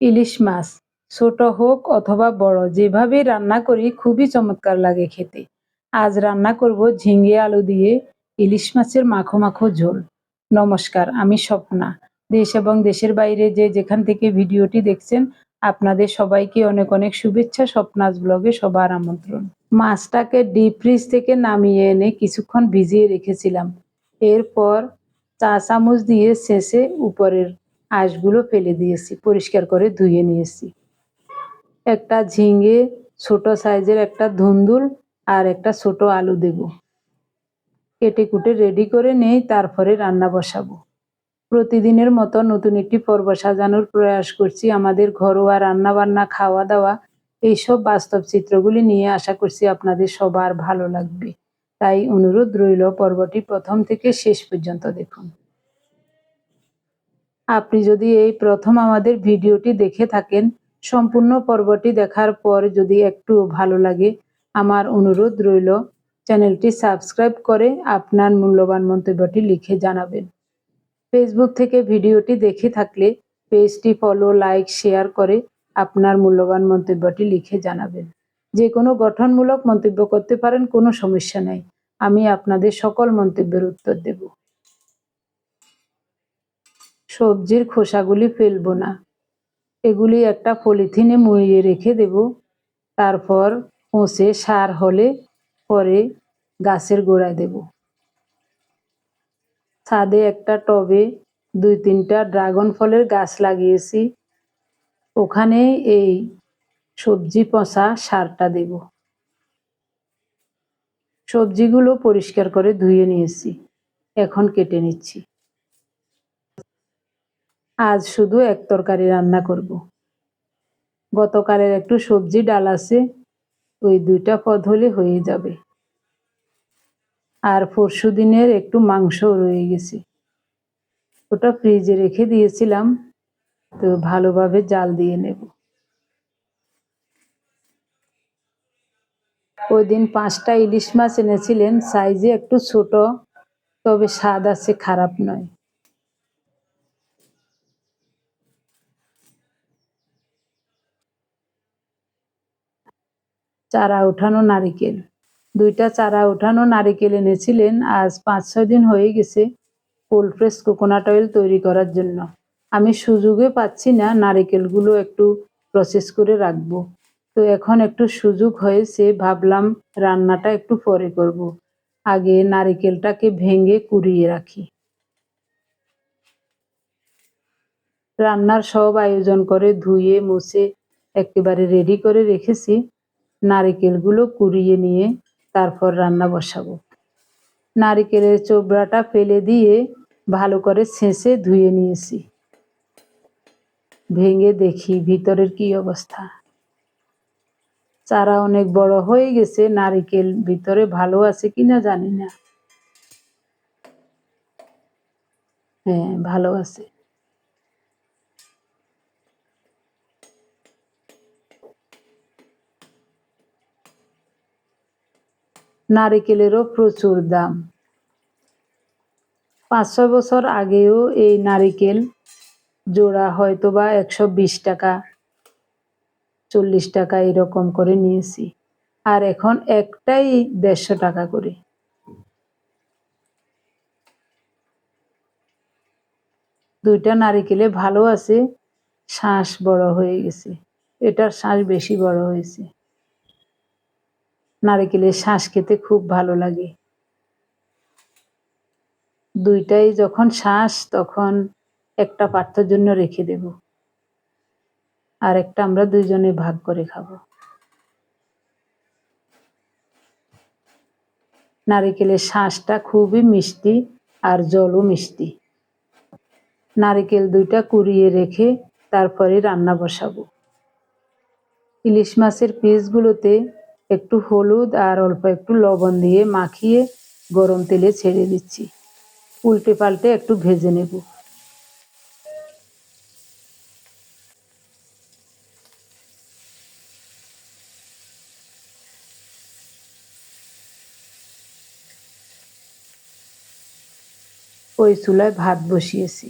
ইলিশ মাছ, ছোট হোক অথবা বড় যেভাবেই রান্না করি খুবই চমৎকার লাগে খেতে। আজ রান্না করব ঝিঙ্গে আলু দিয়ে ইলিশ মাছের মাখো মাখো ঝোল। নমস্কার, আমি স্বপ্না। দেশ এবং দেশের বাইরে যে যেখান থেকে ভিডিওটি দেখছেন, আপনাদের সবাইকে অনেক অনেক শুভেচ্ছা, স্বপ্নাজ ব্লগে সবার আমন্ত্রণ। মাছটাকে ডিপ ফ্রিজ থেকে নামিয়ে এনে কিছুক্ষণ ভিজিয়ে রেখেছিলাম। এরপর চা চামচ দিয়ে শেষে উপরের আঁশগুলো ফেলে দিয়েছি, পরিষ্কার করে ধুয়ে নিয়েছি। একটা ঝিঙে, ছোট সাইজের একটা ধুন্দুল আর একটা ছোট আলু দেব। কেটে কুটে রেডি করে নেই, তারপরে রান্না বসাবো। প্রতিদিনের মতো নতুন একটি পর্ব সাজানোর প্রয়াস করছি। আমাদের ঘরোয়া রান্না বান্না খাওয়া দাওয়া এইসব বাস্তব চিত্রগুলি নিয়ে আশা করছি আপনাদের সবার ভালো লাগবে। তাই অনুরোধ রইল পর্বটি প্রথম থেকে শেষ পর্যন্ত দেখুন। আপনি যদি এই প্রথম আমাদের ভিডিওটি দেখে থাকেন, সম্পূর্ণ পর্বটি দেখার পর যদি একটু ভালো লাগে, আমার অনুরোধ রইল, চ্যানেলটি সাবস্ক্রাইব করে আপনার মূল্যবান মন্তব্যটি লিখে জানাবেন। ফেসবুক থেকে ভিডিওটি দেখে থাকলে পেজটি ফলো লাইক শেয়ার করে আপনার মূল্যবান মন্তব্যটি লিখে জানাবেন। যে কোনো গঠনমূলক মন্তব্য করতে পারেন, কোনো সমস্যা নাই। আমি আপনাদের সকল মন্তব্যের উত্তর দেব। সবজির খোসাগুলি ফেলব না। এগুলি একটা পলিথিনে মুড়িয়ে রেখে দেব। তারপর পচে সার হলে পরে গাছের গোড়ায় দেব। ছাদে একটা টবে দুই তিনটা ড্রাগন ফলের গাছ লাগিয়েছি। ওখানে এই সবজি পচা সারটা দেব। সবজিগুলো পরিষ্কার করে ধুয়ে নিয়েছি। এখন কেটে নিচ্ছি। আজ শুধু এক তরকারি রান্না করব। গতকালের একটু সবজি ডাল আছে, ওই দুইটা পদ হলে হয়ে যাবে। আর পরশু দিনের একটু মাংস রয়ে গেছে। ওটা ফ্রিজে রেখে দিয়েছিলাম, তো ভালোভাবে জাল দিয়ে নেব। ওই দিন পাঁচটা ইলিশ মাছ এনেছিলেন, সাইজে একটু ছোট, তবে স্বাদ আছে খারাপ নয়। চারা উঠানো নারিকেল। দুইটা চারা উঠানো নারিকেল এনেছিলেন আজ পাঁচ, ছয় দিন হয়ে গেছে কোল্ড প্রেস কোকোনাট অয়েল তৈরি করার জন্য। আমি সুযোগে পাচ্ছি না নারিকেলগুলো একটু প্রসেস করে রাখব। তো এখন একটু সুযোগ হয়েছে, ভাবলাম রান্নাটা একটু পরে করব। আগে নারিকেলটাকে ভেঙে কুড়িয়ে রাখি। রান্নার সব আয়োজন করে ধুয়ে, মুছে, একেবারে রেডি করে রেখেছি। নারিকেলগুলো কুড়িয়ে নিয়ে তারপর রান্না বসাবো। নারিকেলের চোবড়াটা ফেলে দিয়ে ভালো করে ছেঁচে ধুয়ে নিয়েছি। ভেঙে দেখি ভিতরের কি অবস্থা। চারা অনেক বড় হয়ে গেছে, নারিকেল ভিতরে ভালো আছে কিনা জানি না। হ্যাঁ ভালো আছে। নারিকেলেরও প্রচুর দাম। পাঁচ ছয় বছর আগেও এই নারিকেল জোড়া হয়তো বা একশো বিশ টাকা, চল্লিশ টাকা এরকম করে নিয়েছি। আর এখন একটাই দেড়শো টাকা করে। দুইটা নারিকেলে ভালো আছে, শ্বাস বড় হয়ে গেছে। এটার শ্বাস বেশি বড় হয়েছে। নারিকেলের শ্বাস খেতে খুব ভালো লাগে। দুইটাই যখন শ্বাস তখন একটা পার্থর জন্য রেখে দেব। আর একটা আমরা দুইজনে ভাগ করে খাব। নারিকেলের শ্বাসটা খুবই মিষ্টি আর জলও মিষ্টি। নারিকেল দুইটা কুড়িয়ে রেখে তারপরে রান্না বসাবো। ইলিশ মাছের পিসগুলোতে একটু হলুদ আর অল্প একটু লবণ দিয়ে মাখিয়ে গরম তেলে ছেড়ে দিচ্ছি। উল্টে পাল্টে একটু ভেজে নেব। ওই চুলায় ভাত বসিয়েছি।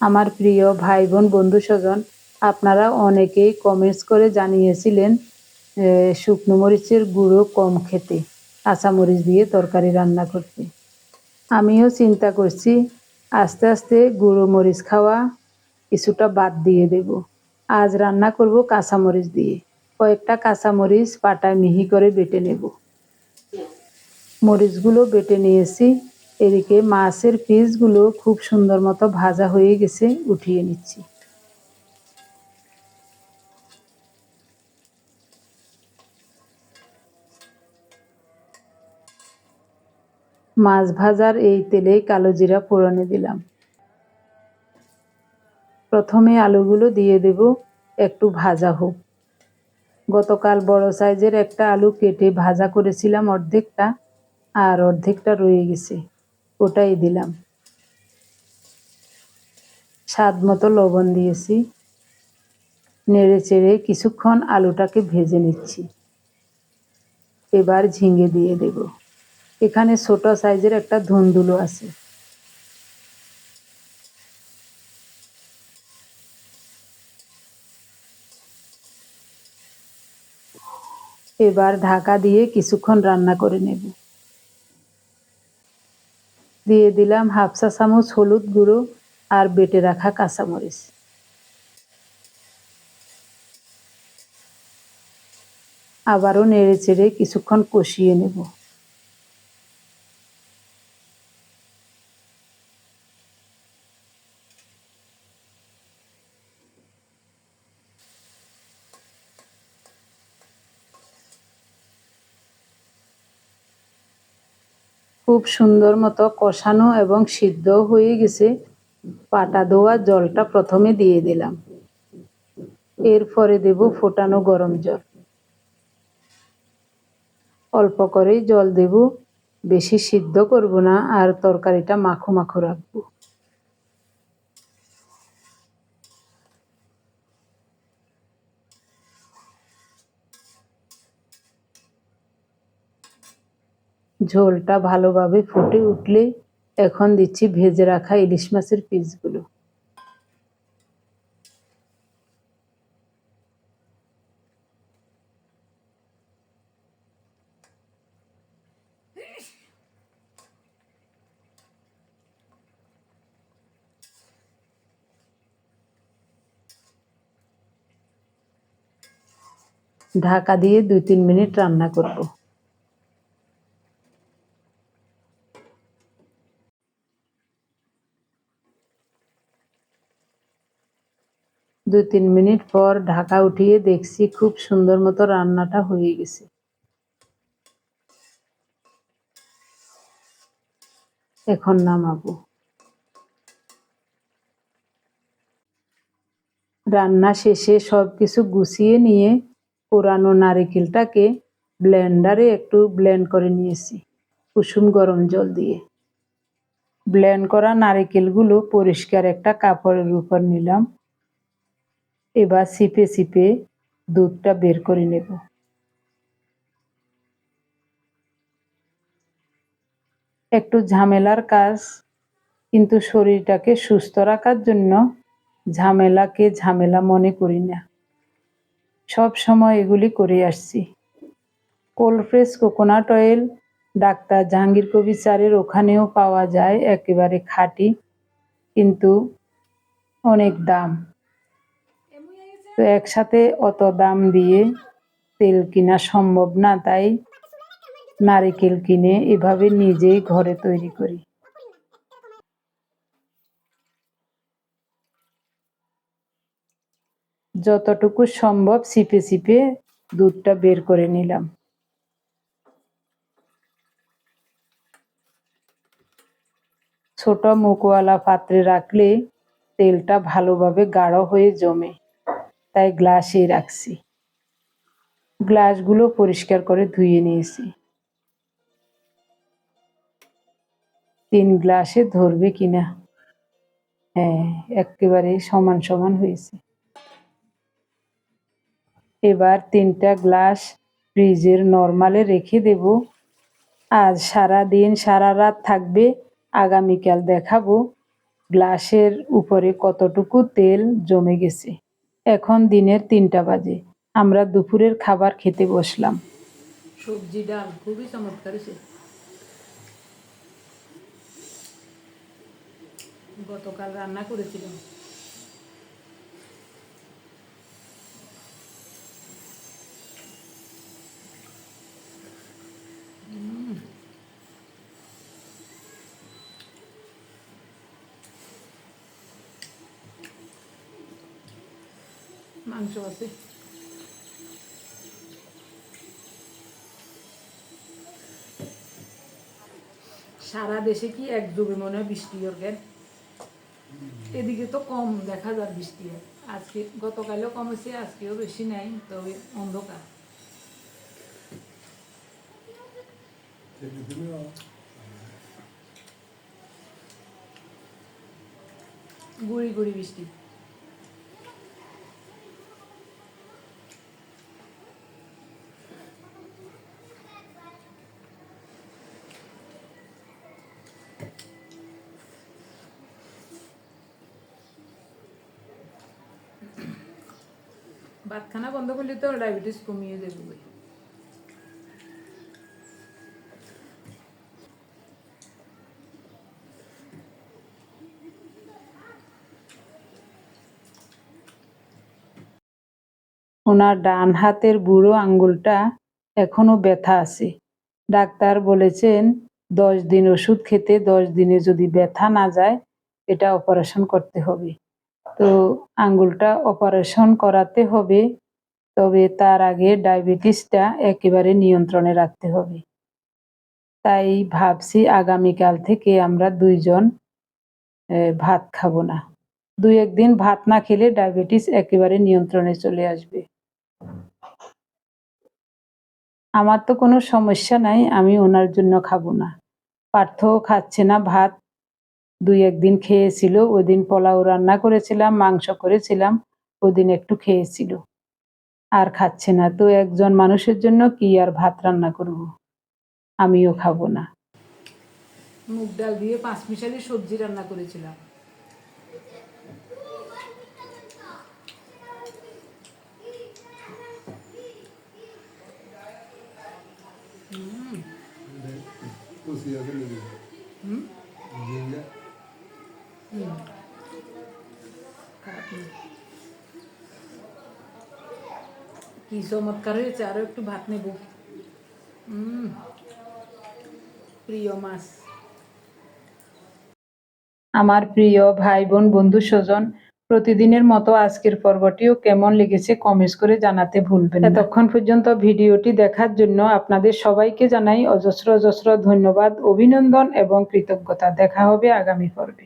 আমার প্রিয় ভাই বোন, বন্ধু স্বজন, আপনারা অনেকেই কমেন্টস করে জানিয়েছিলেন শুকনো মরিচের গুঁড়ো কম খেতে কাঁচামরিচ দিয়ে তরকারি রান্না করতে। আমিও চিন্তা করছি, আস্তে আস্তে গুঁড়ো মরিচ খাওয়া কিছুটা বাদ দিয়ে দেব। আজ রান্না করব কাঁচামরিচ দিয়ে। কয়েকটা কাঁচামরিচ পাটায় মিহি করে বেটে নেব। মরিচগুলো বেটে নিয়েছি, এদিকে মাছের পিসগুলো খুব সুন্দর মতো ভাজা হয়ে গেছে, উঠিয়ে নিচ্ছি। মাছ ভাজার এই তেলেই কালো জিরা ফোড়নে দিলাম। প্রথমে আলুগুলো দিয়ে দেব একটু ভাজা হোক। গতকাল বড় সাইজের একটা আলু কেটে ভাজা করেছিলাম অর্ধেকটা, আর অর্ধেকটা রয়ে গেছে, ওটাই দিলাম। স্বাদ মতো লবণ দিয়েছি। নেড়ে চেড়ে কিছুক্ষণ আলুটাকে ভেজে নিচ্ছি। এবার ঝিঙে দিয়ে দেব। এখানে ছোট সাইজের একটা ধুন্দুলো আছে। এবার ঢাকা দিয়ে কিছুক্ষণ রান্না করে নেব। দিয়ে দিলাম হাফ চা চামচ হলুদ গুঁড়ো আর বেটে রাখা কাঁচামরিচ। আবারও নেড়ে চেড়ে কিছুক্ষণ কষিয়ে নেব। খুব সুন্দর মতো কষানো এবং সিদ্ধ হয়ে গেছে। পাটা ধোয়া জলটা প্রথমে দিয়ে দিলাম। এরপরে দেব ফোটানো গরম জল। অল্প করেই জল দেব। বেশি সিদ্ধ করব না আর তরকারিটা মাখো মাখো রাখব। ঝোলটা ভালোভাবে ফুটে উঠলে এখন দিচ্ছি ভেজে রাখা ইলিশ মাছের পিসগুলো। ঢাকা দিয়ে দুই তিন মিনিট রান্না করব। দু তিন মিনিট পর ঢাকা উঠিয়ে দেখছি খুব সুন্দর মতো রান্নাটা হয়ে গেছে। এখন নামাবো। রান্না শেষে সব কিছু গুছিয়ে নিয়ে পুরানো নারিকেলটাকে ব্লেন্ডারে একটু ব্লেন্ড করে নিয়েছি, কুসুম গরম জল দিয়ে। ব্লেন্ড করা নারিকেলগুলো পরিষ্কার একটা কাপড়ের উপর নিলাম এবার চিপে চিপে দুধটা বের করে নেব। একটু ঝামেলার কাজ, কিন্তু শরীরটাকে সুস্থ রাখার জন্য ঝামেলাকে ঝামেলা মনে করি না। সব সময় এগুলি করে আসছি। Cold press coconut oil, doctor Jahangir কবি চারের ওখানেও পাওয়া যায়, একেবারে খাঁটি, কিন্তু অনেক দাম। তো একসাথে অত দাম দিয়ে তেল কিনা সম্ভব না, তাই নারিকেল কিনে এভাবে নিজেই ঘরে তৈরি করি। যতটুকু সম্ভব চিপে চিপে দুধটা বের করে নিলাম। ছোট মুখওয়ালা পাত্রে রাখলে তেলটা ভালোভাবে গাঢ় হয়ে জমে। তাই গ্লাসে রাখছি। গ্লাসগুলো পরিষ্কার করে ধুয়ে নিয়েছি। তিন গ্লাসে ধরবে কিনা? হ্যাঁ একেবারে সমান সমান হয়েছে। এবার তিনটা গ্লাস ফ্রিজের নর্মালে রেখে দেব। আজ সারা দিন সারা রাত থাকবে, আগামীকাল দেখাবো গ্লাসের উপরে কতটুকু তেল জমে গেছে। এখন দিনের তিনটা বাজে। আমরা দুপুরের খাবার খেতে বসলাম। সবজি, ডাল, খুবই চমৎকার গতকাল রান্না করেছিলাম। মাংস আছে। সারা দেশে কি এক যুগে মনে হয় বৃষ্টি ওর এদিকে তো কম দেখা যায় বৃষ্টি। আজকে গতকালও কম হয়েছে, আজকেও বেশি নাই, তবে অন্ধকার। গুড়ি গুড়ি বৃষ্টি। ভাতখানা বন্ধ করলে তো ডায়াবেটিস কমিয়ে দেবে। ওনার ডান হাতের বুড়ো আঙ্গুলটা এখনও ব্যথা আছে। ডাক্তার বলেছেন, দশ দিন ওষুধ খেতে দশ দিনে যদি ব্যথা না যায়, এটা অপারেশন করতে হবে। তো আঙ্গুলটা অপারেশন করাতে হবে। তবে তার আগে ডায়াবেটিসটা একেবারে নিয়ন্ত্রণে রাখতে হবে। তাই ভাবছি আগামীকাল থেকে আমরা দুইজন ভাত খাব না। দুই একদিন ভাত না খেলে ডায়াবেটিস একেবারে নিয়ন্ত্রণে চলে আসবে। আমার তো কোনো সমস্যা নাই, আমি ওনার জন্য খাব না। পার্থও খাচ্ছে না ভাত। দুই একদিন খেয়েছিল ওই দিন পোলাও রান্না করেছিলাম মাংস করেছিলাম ওদিন একটু খেয়েছিল। আর খাচ্ছে না তো একজন মানুষের জন্য কি আর ভাত রান্না করব? আমিও খাব না। মুগ ডাল দিয়ে পাঁচ মিশালি সবজি রান্না করেছিলাম। Pussy আছে নাকি? ঝিঙ্গা? খারাপ নেই। কি চমৎকার হয়েছে, আরও একটু ভাত নেব। প্রিয় মাছ। আমার প্রিয় ভাই বোন বন্ধু, স্বজন, প্রতিদিনের মতো আজকের পর্বটিও কেমন লেগেছে কমেন্টস করে জানাতে ভুলবেন না। এতক্ষণ পর্যন্ত ভিডিওটি দেখার জন্য আপনাদের সবাইকে জানাই অজস্র অজস্র ধন্যবাদ, অভিনন্দন এবং কৃতজ্ঞতা। দেখা হবে আগামী পর্বে।